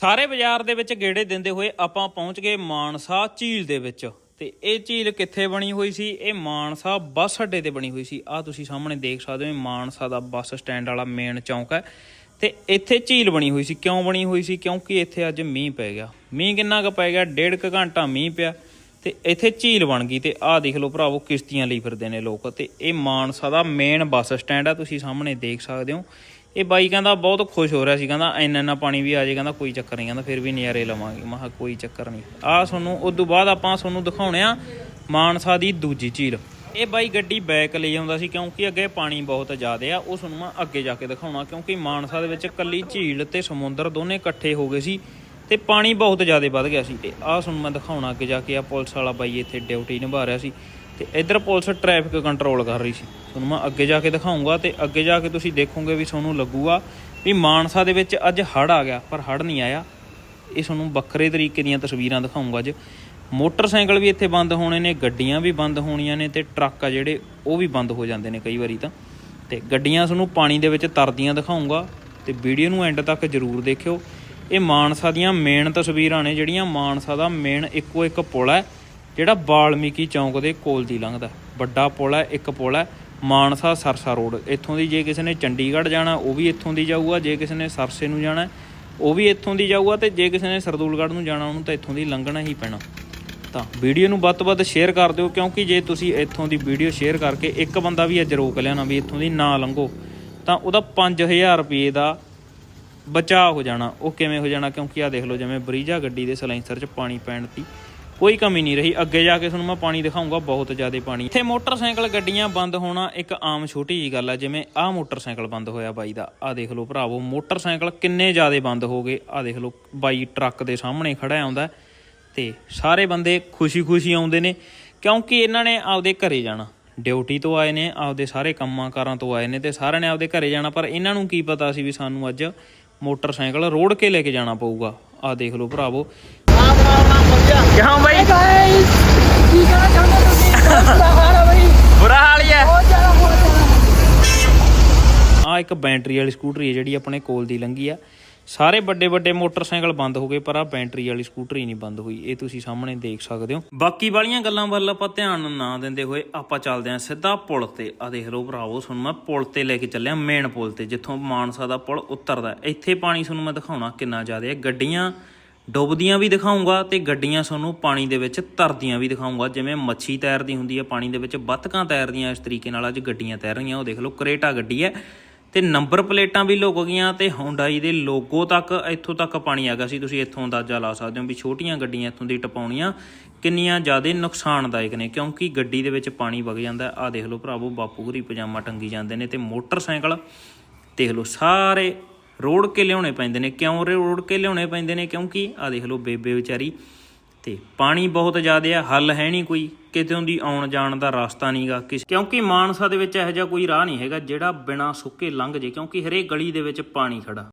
ਸਾਰੇ ਬਾਜ਼ਾਰ ਦੇ ਵਿੱਚ ਗੇੜੇ ਦਿੰਦੇ ਹੋਏ ਆਪਾਂ ਪਹੁੰਚ ਗਏ ਮਾਨਸਾ ਝੀਲ ਦੇ ਵਿੱਚ। ਤੇ ਇਹ ਝੀਲ ਕਿੱਥੇ ਬਣੀ ਹੋਈ ਸੀ? ਇਹ ਮਾਨਸਾ ਬੱਸ ਅੱਡੇ ਤੇ ਬਣੀ ਹੋਈ ਸੀ। ਆ ਤੁਸੀਂ ਸਾਹਮਣੇ ਦੇਖ ਸਕਦੇ ਹੋ, ਇਹ ਮਾਨਸਾ ਦਾ ਬੱਸ ਸਟੈਂਡ ਵਾਲਾ ਮੇਨ ਚੌਂਕ ਹੈ। ਤੇ ਇੱਥੇ ਝੀਲ ਬਣੀ ਹੋਈ ਸੀ। ਕਿਉਂ ਬਣੀ ਹੋਈ ਸੀ? ਕਿਉਂਕਿ ਇੱਥੇ ਅੱਜ ਮੀਂਹ ਪੈ ਗਿਆ। ਮੀਂਹ ਕਿੰਨਾ ਕੁ ਪੈ ਗਿਆ? ਡੇਢ ਕੁ ਘੰਟਾ ਮੀਂਹ ਪਿਆ। ਤੇ ਇੱਥੇ ਝੀਲ ਬਣ ਗਈ। ਤੇ ਆਹ ਦੇਖ ਲਓ ਭਰਾਵੋ, ਕਿਸ਼ਤੀਆਂ ਲਈ ਫਿਰਦੇ ਨੇ ਲੋਕ। ਤੇ ਇਹ ਮਾਨਸਾ ਦਾ ਮੇਨ ਬੱਸ ਸਟੈਂਡ ਆ ਤੁਸੀਂ ਸਾਹਮਣੇ ਦੇਖ ਸਕਦੇ ਹੋ। ਇਹ ਬਾਈ ਕਹਿੰਦਾ ਬਹੁਤ ਖੁਸ਼ ਹੋ ਰਿਹਾ ਸੀ, ਕਹਿੰਦਾ ਇੰਨਾ ਇੰਨਾ ਪਾਣੀ ਵੀ ਆ ਜਾਏ ਕਹਿੰਦਾ ਕੋਈ ਚੱਕਰ ਨਹੀਂ, ਕਹਿੰਦਾ ਫਿਰ ਵੀ ਨਜ਼ਾਰੇ ਲਵਾਂਗੇ। ਮੈਂ ਕਿਹਾ ਕੋਈ ਚੱਕਰ ਨਹੀਂ। ਆਹ ਤੁਹਾਨੂੰ ਉਸ ਤੋਂ ਬਾਅਦ ਆਪਾਂ ਤੁਹਾਨੂੰ ਦਿਖਾਉਣੇ ਆ ਮਾਨਸਾ ਦੀ ਦੂਜੀ ਝੀਲ। ਇਹ ਬਾਈ ਗੱਡੀ ਬੈਕ ਲਈ ਆਉਂਦਾ ਸੀ, ਕਿਉਂਕਿ ਅੱਗੇ ਪਾਣੀ ਬਹੁਤ ਜ਼ਿਆਦਾ ਆ, ਉਹ ਤੁਹਾਨੂੰ ਮੈਂ ਅੱਗੇ ਜਾ ਕੇ ਦਿਖਾਉਣਾ, ਕਿਉਂਕਿ ਮਾਨਸਾ ਦੇ ਵਿੱਚ ਕੱਲੀ ਝੀਲ ਤੇ ਸਮੁੰਦਰ ਦੋਨੇ ਇਕੱਠੇ ਹੋ ਗਏ ਸੀ ਤੇ ਪਾਣੀ ਬਹੁਤ ਜ਼ਿਆਦਾ ਵੱਧ ਗਿਆ ਸੀ। ਤੇ ਆਹ ਤੁਹਾਨੂੰ ਮੈਂ ਦਿਖਾਉਣਾ, ਅੱਗੇ ਜਾ ਕੇ ਆ ਪੁਲਿਸ ਵਾਲਾ ਬਾਈ ਇੱਥੇ ਡਿਊਟੀ ਨਿਭਾ ਰਿਹਾ ਸੀ। ਤੇ ਇੱਧਰ ਪੁਲਿਸ ਟ੍ਰੈਫਿਕ ਕੰਟਰੋਲ ਕਰ ਰਹੀ ਸੀ। ਤੁਹਾਨੂੰ ਮੈਂ ਅੱਗੇ ਜਾ ਕੇ ਦਿਖਾਉਂਗਾ ਤੇ ਅੱਗੇ ਜਾ ਕੇ ਤੁਸੀਂ ਦੇਖੋਗੇ ਵੀ ਤੁਹਾਨੂੰ ਲੱਗੂਗਾ ਵੀ ਮਾਨਸਾ ਦੇ ਵਿੱਚ ਅੱਜ ਹੜ ਆ ਗਿਆ, ਪਰ ਹੜ ਨਹੀਂ ਆਇਆ। ਇਹ ਤੁਹਾਨੂੰ ਵੱਖਰੇ ਤਰੀਕੇ ਦੀਆਂ ਤਸਵੀਰਾਂ ਦਿਖਾਉਂਗਾ ਅੱਜ। ਮੋਟਰਸਾਈਕਲ ਵੀ ਇੱਥੇ ਬੰਦ ਹੋਣੇ ਨੇ, ਗੱਡੀਆਂ ਵੀ ਬੰਦ ਹੋਣੀਆਂ ਨੇ ਤੇ ਟਰੱਕ ਆ ਜਿਹੜੇ, ਉਹ ਵੀ ਬੰਦ ਹੋ ਜਾਂਦੇ ਨੇ ਕਈ ਵਾਰੀ ਤਾਂ। ਤੇ ਗੱਡੀਆਂ ਤੁਹਾਨੂੰ ਪਾਣੀ ਦੇ ਵਿੱਚ ਤਰਦੀਆਂ ਦਿਖਾਉਂਗਾ ਤੇ ਵੀਡੀਓ ਨੂੰ ਐਂਡ ਤੱਕ ਜਰੂਰ ਦੇਖਿਓ। ਇਹ ਮਾਨਸਾ ਦੀਆਂ ਮੇਨ ਤਸਵੀਰਾਂ ਨੇ, ਜਿਹੜੀਆਂ ਮਾਨਸਾ ਦਾ ਮੇਨ ਇੱਕੋ ਇੱਕ ਪੁਲ ਹੈ। ਜਿਹੜਾ ਬਾਲਮੀਕੀ ਚੌਂਕ ਦੇ ਕੋਲ ਦੀ ਲੰਘਦਾ। ਵੱਡਾ ਪੁਲ ਹੈ, ਇੱਕ ਪੁਲ ਹੈ, ਮਾਨਸਾ ਸਰਸਾ ਰੋਡ। ਇੱਥੋਂ ਦੀ ਜੇ ਕਿਸੇ ਨੇ ਚੰਡੀਗੜ੍ਹ ਜਾਣਾ, ਉਹ ਵੀ ਇੱਥੋਂ ਦੀ ਜਾਊਗਾ। ਜੇ ਕਿਸੇ ਨੇ ਸਰਸੇ ਨੂੰ ਜਾਣਾ, ਉਹ ਵੀ ਇੱਥੋਂ ਦੀ ਜਾਊਗਾ ਤੇ ਜੇ ਕਿਸੇ ਨੇ ਸਰਦੂਲਗੜ੍ਹ ਨੂੰ ਜਾਣਾ, ਉਹਨੂੰ ਤਾਂ ਇੱਥੋਂ ਦੀ ਲੰਘਣਾ ਹੀ ਪੈਣਾ। ਤਾਂ ਵੀਡੀਓ ਨੂੰ ਵੱਧ ਤੋਂ ਵੱਧ ਸ਼ੇਅਰ ਕਰ ਦਿਓ, ਕਿਉਂਕਿ ਜੇ ਤੁਸੀਂ ਇੱਥੋਂ ਦੀ ਵੀਡੀਓ ਸ਼ੇਅਰ ਕਰਕੇ ਇੱਕ ਬੰਦਾ ਵੀ ਅੱਜ ਰੋਕ ਲਿਆ ਨਾ ਵੀ ਇੱਥੋਂ ਦੀ ਨਾ ਲੰਘੋ, ਤਾਂ ਉਹਦਾ 5000 ਰੁਪਏ ਦਾ ਬਚਾਅ ਹੋ ਜਾਣਾ। ਉਹ ਕਿਵੇਂ ਹੋ ਜਾਣਾ? ਕਿਉਂਕਿ ਆ ਦੇਖ ਲਓ, ਜਿਵੇਂ ਬਰੀਜਾ ਗੱਡੀ ਦੇ ਸਲਾਈਸਰ 'ਚ ਪਾਣੀ ਪੈਣ ਦੀ ਕੋਈ ਕਮੀ ਨਹੀਂ ਰਹੀ। ਅੱਗੇ ਜਾ ਕੇ ਤੁਹਾਨੂੰ ਮੈਂ ਪਾਣੀ ਦਿਖਾਉਂਗਾ ਬਹੁਤ ਜ਼ਿਆਦਾ ਪਾਣੀ। ਇੱਥੇ ਮੋਟਰਸਾਈਕਲ ਗੱਡੀਆਂ ਬੰਦ ਹੋਣਾ ਇੱਕ ਆਮ ਛੋਟੀ ਜੀ ਗੱਲ ਆ, ਜਿਵੇਂ ਆਹ ਮੋਟਰਸਾਈਕਲ ਬੰਦ ਹੋਇਆ ਬਾਈ ਦਾ। ਆ ਦੇਖ ਲਓ ਭਰਾਵੋ, ਮੋਟਰਸਾਈਕਲ ਕਿੰਨੇ ਜ਼ਿਆਦਾ ਬੰਦ ਹੋ ਗਏ। ਆ ਦੇਖ ਲਓ, ਬਾਈ ਟਰੱਕ ਦੇ ਸਾਹਮਣੇ ਖੜਾ ਆਉਂਦਾ ਤੇ ਸਾਰੇ ਬੰਦੇ ਖੁਸ਼ੀ-ਖੁਸ਼ੀ ਆਉਂਦੇ ਨੇ, ਕਿਉਂਕਿ ਇਹਨਾਂ ਨੇ ਆਪਦੇ ਘਰੇ ਜਾਣਾ। ਡਿਊਟੀ ਤੋਂ ਆਏ ਨੇ, ਆਪਦੇ ਸਾਰੇ ਕੰਮਾਂ ਕਾਰਾਂ ਤੋਂ ਆਏ ਨੇ ਤੇ ਸਾਰਿਆਂ ਨੇ ਆਪਦੇ ਘਰੇ ਜਾਣਾ। ਪਰ ਇਹਨਾਂ ਨੂੰ ਕੀ ਪਤਾ ਸੀ ਵੀ ਸਾਨੂੰ ਅੱਜ ਮੋਟਰਸਾਈਕਲ ਰੋੜ ਕੇ ਲੈ ਕੇ ਜਾਣਾ ਪਊਗਾ। ਆ ਦੇਖ ਲਓ ਭਰਾਵੋ ਇੱਕ ਬੈਟਰੀ ਵਾਲੀ ਸਕੂਟਰੀ ਹੈ ਜਿਹੜੀ ਆਪਣੇ ਕੋਲ ਦੀ ਲੰਗੀ ਆ। ਸਾਰੇ ਵੱਡੇ ਵੱਡੇ ਮੋਟਰਸਾਈਕਲ ਬੰਦ ਹੋ ਗਏ ਪਰ ਆ ਬੈਟਰੀ ਵਾਲੀ ਸਕੂਟਰੀ ਨਹੀਂ ਬੰਦ ਹੋਈ। ਇਹ ਤੁਸੀਂ ਸਾਹਮਣੇ ਦੇਖ ਸਕਦੇ ਹੋ। ਬਾਕੀ ਵਾਲੀਆਂ ਗੱਲਾਂ ਵੱਲ ਆਪਾਂ ਧਿਆਨ ਨਾ ਦਿੰਦੇ ਹੋਏ ਆਪਾਂ ਚੱਲਦੇ ਆਂ ਸਿੱਧਾ ਪੁਲ ਤੇ। ਆ ਦੇਖ ਲਓ ਭਰਾਵੋ ਸੁਣ ਮੈਂ ਪੁਲ ਤੇ ਲੈ ਕੇ ਚੱਲਿਆ ਮੇਨ ਪੁਲ ਤੇ ਜਿੱਥੋਂ ਮਾਨਸਾ ਦਾ ਪੁਲ ਉਤਰਦਾ। ਇੱਥੇ ਪਾਣੀ ਤੁਹਾਨੂੰ ਮੈਂ ਦਿਖਾਉਣਾ ਕਿੰਨਾ ਜ਼ਿਆਦਾ ਹੈ। ਗੱਡੀਆਂ ਡੁੱਬਦੀਆਂ ਵੀ ਦਿਖਾਉਂਗਾ ਤੇ ਗੱਡੀਆਂ ਤੁਹਾਨੂੰ ਪਾਣੀ ਦੇ ਵਿੱਚ ਤਰਦੀਆਂ ਵੀ ਦਿਖਾਉਂਗਾ ਜਿਵੇਂ ਮੱਛੀ ਤੈਰਦੀ ਹੁੰਦੀ ਹੈ, ਪਾਣੀ ਦੇ ਵਿੱਚ ਬੱਤਕਾਂ ਤੈਰਦੀਆਂ ਇਸ ਤਰੀਕੇ ਨਾਲ ਅੱਜ ਗੱਡੀਆਂ ਤੈਰ ਰਹੀਆਂ। ਉਹ ਦੇਖ ਲਓ, ਕਰੇਟਾ ਗੱਡੀ ਹੈ ਤੇ ਨੰਬਰ ਪਲੇਟਾਂ ਵੀ ਲੁਕ ਗਈਆਂ ਤੇ ਹੁੰਡਾਈ ਦੇ ਲੋਗੋ ਤੱਕ ਇੱਥੋਂ ਤੱਕ ਪਾਣੀ ਆ ਗਿਆ ਸੀ। ਤੁਸੀਂ ਇੱਥੋਂ ਅੰਦਾਜ਼ਾ ਲਾ ਸਕਦੇ ਹੋ ਵੀ ਛੋਟੀਆਂ ਗੱਡੀਆਂ ਇੱਥੋਂ ਦੀ ਟਪਾਉਣੀਆਂ ਕਿੰਨੀਆਂ ਜ਼ਿਆਦਾ ਨੁਕਸਾਨਦਾਇਕ ਨੇ, ਕਿਉਂਕਿ ਗੱਡੀ ਦੇ ਵਿੱਚ ਪਾਣੀ ਵਗ ਜਾਂਦਾ। ਆ ਦੇਖ ਲਓ ਭਰਾਵੋ, ਬਾਪੂ ਘਰੀ ਪਜਾਮਾ ਟੰਗੀ ਜਾਂਦੇ ਨੇ ਤੇ ਮੋਟਰਸਾਈਕਲ, ਦੇਖ ਲਓ, ਸਾਰੇ ਰੋੜ ਕੇ ਲਿਆਉਣੇ ਪੈਂਦੇ ਨੇ। ਕਿਉਂ ਰੋੜ ਕੇ ਲਿਆਉਣੇ ਪੈਂਦੇ ਨੇ? ਕਿਉਂਕਿ ਆ ਦੇਖ ਲਓ ਬੇਬੇ ਵਿਚਾਰੀ। ਤੇ ਪਾਣੀ ਬਹੁਤ ਜ਼ਿਆਦਾ ਆ, ਹੱਲ ਹੈ ਨਹੀਂ ਕੋਈ। ਕਿਤੇ ਦੀ ਆਉਣ ਜਾਣ ਦਾ ਰਸਤਾ ਨਹੀਂਗਾ ਕਿਉਂਕਿ ਮਾਨਸਾ ਦੇ ਵਿੱਚ ਇਹੋ ਜਿਹਾ ਕੋਈ ਰਾਹ ਨਹੀਂ ਹੈਗਾ ਜਿਹੜਾ ਬਿਨਾਂ ਸੁੱਕੇ ਲੰਘ ਜੇ, ਕਿਉਂਕਿ ਹਰੇਕ ਗਲੀ ਦੇ ਵਿੱਚ ਪਾਣੀ ਖੜਾ